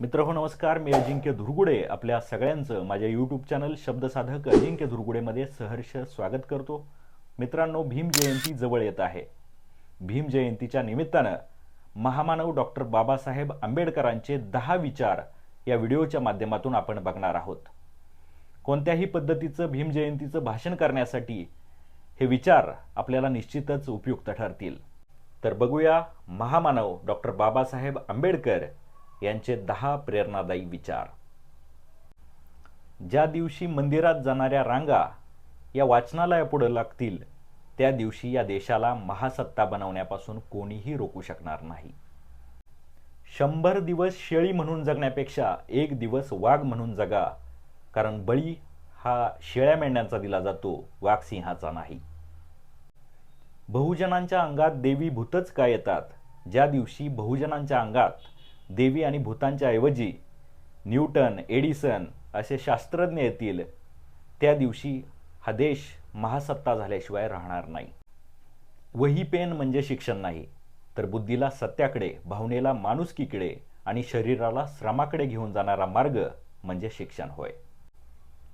मित्र हो नमस्कार. मी अजिंक्य धुरगुडे. आपल्या सगळ्यांचं माझ्या यूट्यूब चॅनल शब्दसाधक अजिंक्य धुरगुडेमध्ये सहर्ष स्वागत करतो. मित्रांनो भीम जयंती जवळ येत आहे. भीम जयंतीच्या निमित्तानं महामानव डॉक्टर बाबासाहेब आंबेडकरांचे दहा विचार या व्हिडिओच्या माध्यमातून आपण बघणार आहोत. कोणत्याही पद्धतीचं भीम जयंतीचं भाषण करण्यासाठी हे विचार आपल्याला निश्चितच उपयुक्त ठरतील. तर बघूया महामानव डॉक्टर बाबासाहेब आंबेडकर यांचे दहा प्रेरणादायी विचार. ज्या दिवशी मंदिरात जाणाऱ्या रांगा या वाचनालयापुढे लागतील त्या दिवशी या देशाला महासत्ता बनवण्यापासून कोणीही रोखू शकणार नाही. शंभर दिवस शेळी म्हणून जगण्यापेक्षा एक दिवस वाघ म्हणून जगा कारण बळी हा शेळ्या मेंढ्यांचा दिला जातो वाघ सिंहाचा नाही. बहुजनांच्या अंगात देवी भूतच का येतात ज्या दिवशी बहुजनांच्या अंगात देवी आणि भूतांच्या ऐवजी न्यूटन एडिसन असे शास्त्रज्ञ येतील त्या दिवशी हा देश महासत्ता झाल्याशिवाय राहणार नाही. वही पेन म्हणजे शिक्षण नाही तर बुद्धीला सत्याकडे भावनेला माणुसकीकडे आणि शरीराला श्रमाकडे घेऊन जाणारा मार्ग म्हणजे शिक्षण होय.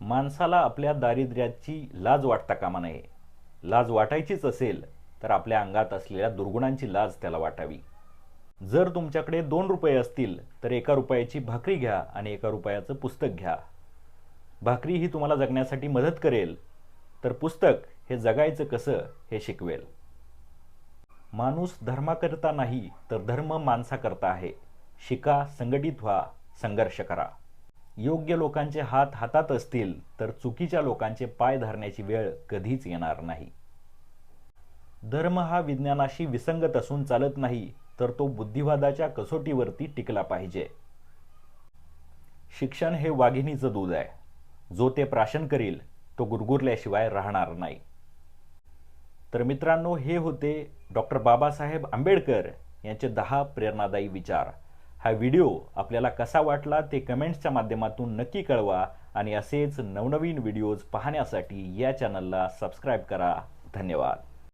माणसाला आपल्या दारिद्र्याची लाज वाटता कामा नये. लाज वाटायचीच असेल तर आपल्या अंगात असलेल्या दुर्गुणांची लाज त्याला वाटावी. जर तुमच्याकडे दोन रुपये असतील तर एका रुपयाची भाकरी घ्या आणि एका रुपयाचं पुस्तक घ्या. भाकरी ही तुम्हाला जगण्यासाठी मदत करेल तर पुस्तक हे जगायचं कसं हे शिकवेल. माणूस धर्माकरता नाही तर धर्म माणसाकरता आहे. शिका संघटित व्हा संघर्ष करा. योग्य लोकांचे हात हातात असतील तर चुकीच्या लोकांचे पाय धरण्याची वेळ कधीच येणार नाही. धर्म हा विज्ञानाशी विसंगत असून चालत नाही तर तो बुद्धिवादाच्या कसोटीवरती टिकला पाहिजे. शिक्षण हे वाघिणीचं दूध आहे. जो ते प्राशन करील तो गुरगुरल्याशिवाय राहणार नाही. तर मित्रांनो हे होते डॉक्टर बाबासाहेब आंबेडकर यांचे दहा प्रेरणादायी विचार. हा व्हिडिओ आपल्याला कसा वाटला ते कमेंट्सच्या माध्यमातून नक्की कळवा आणि असेच नवनवीन व्हिडिओज पाहण्यासाठी या चॅनलला सबस्क्राईब करा. धन्यवाद.